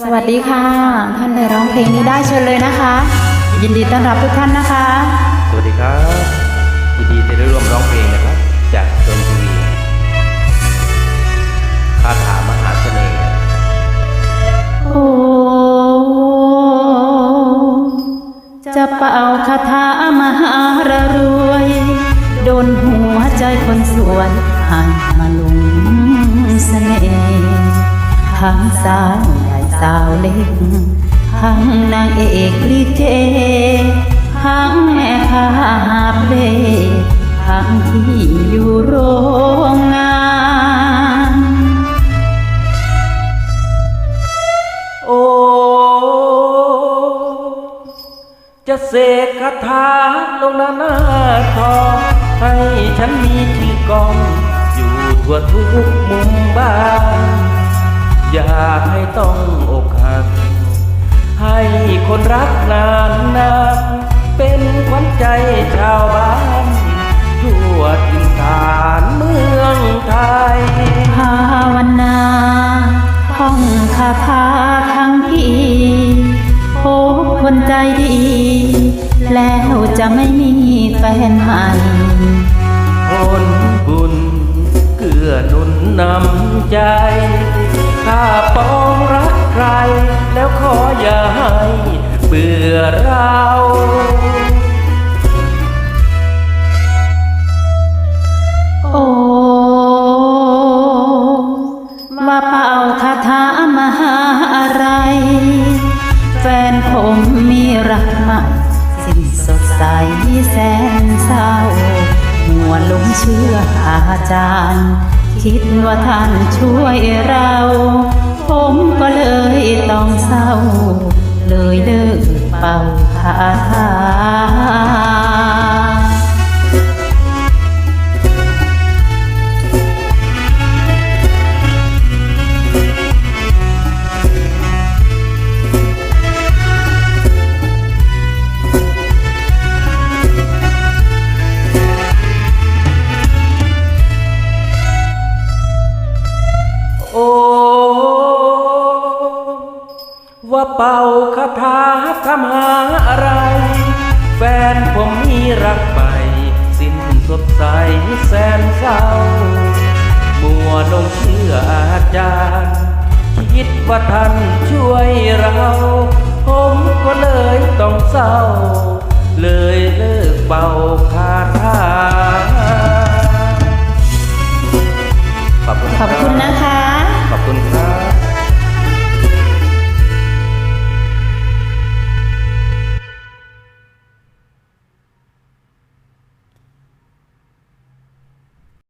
สวัสดีค่ะ ท่านใดร้องเพลงนี้ได้เชิญเลยนะคะ ยินดีต้อนรับทุกท่านนะคะ สวัสดีครับ ยินดีที่ได้ร่วมร้องเพลงนะครับ จากดนทีวีคาถามหาเสน่ห์โอ้จะเป่าคาถามหารรวย โดนหัวใจคนสวยหันมาลุงเสน่ห์ ทั้งสาวใหญ่สาวเล็กทั้งนางเอกลิเกทั้งแม่ค้าหาเล่ทั้งที่อยู่โรงงานโอ้จะเสกคาถาลงหน้าหน้าทองให้ฉันมีชื่อกอง อยู่ทั่วทุกมุมบ้าน อย่าให้ต้องอกหัก ให้คนรักนานนานเป็นขวัญใจชาวบ้านทั่วทินฐานเมืองไทย ภาวนาท่องคาถาทั้งพี่พบคนใจดี แล้วจะไม่มีแฟนใหม่ผลบุญเกื้อหนุนนำใจ ออย่าให้เบื่อเราโอ้ว่าเป่าคาถามหาอะไร แฟนผมมีรักใหม่สิ้นสดใสแสนเศร้าหัวลงเชื่ออาจารย์ คิดว่าท่านช่วยเรา ลิ เป่าคาถาทำหาอะไร แฟนผมมีรักใหม่สิ้นสดใสแสนเศร้า มัวลงเชื่ออาจารย์ คิดว่าท่านช่วยเรา ผมก็เลยต้องเศร้า เลยเลิกเป่าคาถา